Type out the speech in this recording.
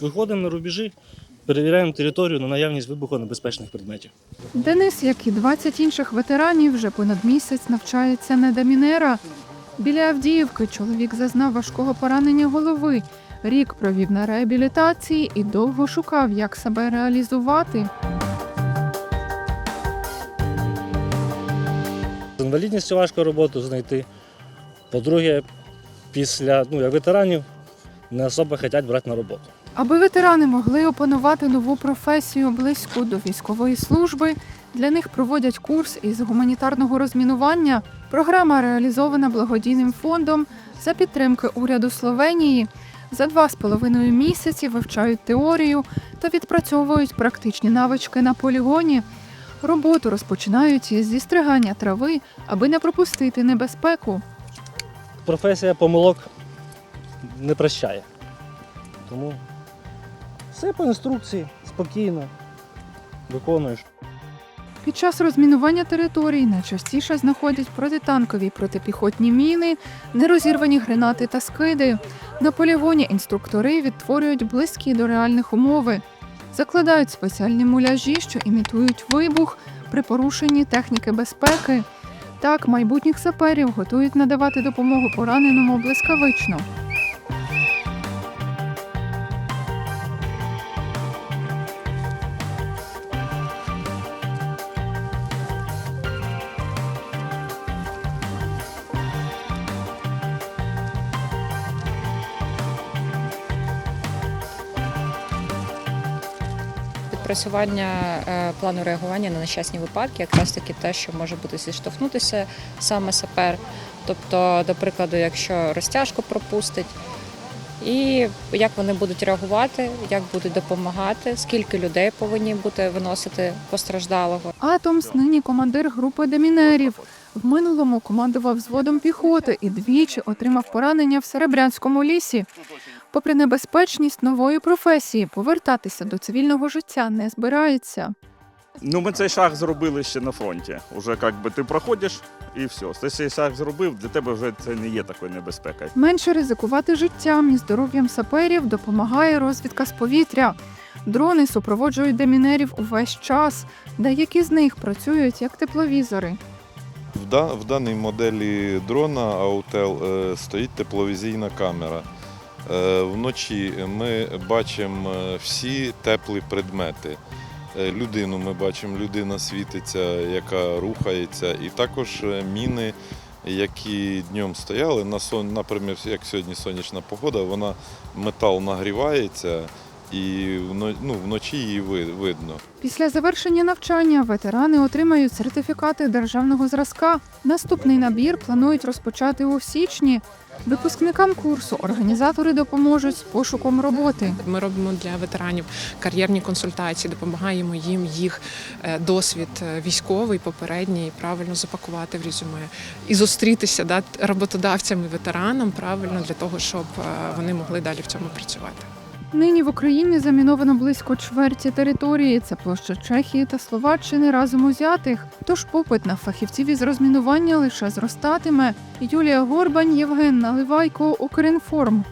Виходимо на рубежі, перевіряємо територію на наявність вибухонебезпечних предметів. Денис, як і 20 інших ветеранів, вже понад місяць навчається на демінера. Біля Авдіївки чоловік зазнав важкого поранення голови. Рік провів на реабілітації і довго шукав, як себе реалізувати. З інвалідністю важко роботу знайти. По-друге, після ну, як ветеранів не особо хочуть брати на роботу. Аби ветерани могли опанувати нову професію близьку до військової служби, для них проводять курс із гуманітарного розмінування. Програма реалізована благодійним фондом за підтримки уряду Словенії. За два з половиною місяці вивчають теорію та відпрацьовують практичні навички на полігоні. Роботу розпочинають із зістригання трави, аби не пропустити небезпеку. Професія помилок не прощає. Тому все по інструкції, спокійно виконуєш. Під час розмінування територій найчастіше знаходять протитанкові протипіхотні міни, нерозірвані гранати та скиди. На полігоні інструктори відтворюють близькі до реальних умови, закладають спеціальні муляжі, що імітують вибух при порушенні техніки безпеки. Так, майбутніх саперів готують надавати допомогу пораненому блискавично. Відпрацювання е, плану реагування на нещасні випадки, якраз таки те, що може бути зіштовхнутися саме сапер. Тобто, до прикладу, якщо розтяжку пропустить, і як вони будуть реагувати, як будуть допомагати, скільки людей повинні бути виносити постраждалого. Атомс нині командир групи демінерів. В минулому командував взводом піхоти і двічі отримав поранення в Серебрянському лісі. Попри небезпечність нової професії, повертатися до цивільного життя не збирається. Ну, ми цей шаг зробили ще на фронті. Уже як би ти проходиш і все. Ти цей шаг зробив, для тебе вже це не є такою небезпекою. Менше ризикувати життям і здоров'ям саперів допомагає розвідка з повітря. Дрони супроводжують демінерів увесь час. Деякі з них працюють як тепловізори. В, в даній моделі дрона Autel е, стоїть тепловізійна камера. Е, вночі ми бачимо е, всі теплі предмети. Е, людину ми бачимо, людина світиться, яка рухається, і також міни, які днем стояли. На сон, наприклад, як сьогодні сонячна погода, вона метал нагрівається і ну, вночі її ви- видно. Після завершення навчання ветерани отримають сертифікати державного зразка. Наступний набір планують розпочати у січні. Випускникам курсу організатори допоможуть з пошуком роботи. Ми робимо для ветеранів кар'єрні консультації, допомагаємо їм їх е, досвід е, військовий, попередній, правильно запакувати в резюме і зустрітися да, роботодавцям і ветеранам правильно для того, щоб е, вони могли далі в цьому працювати. Нині в Україні заміновано близько чверті території. Це площа Чехії та Словаччини разом узятих. Тож попит на фахівців із розмінування лише зростатиме. Юлія Горбань, Євген Наливайко, Укрінформ.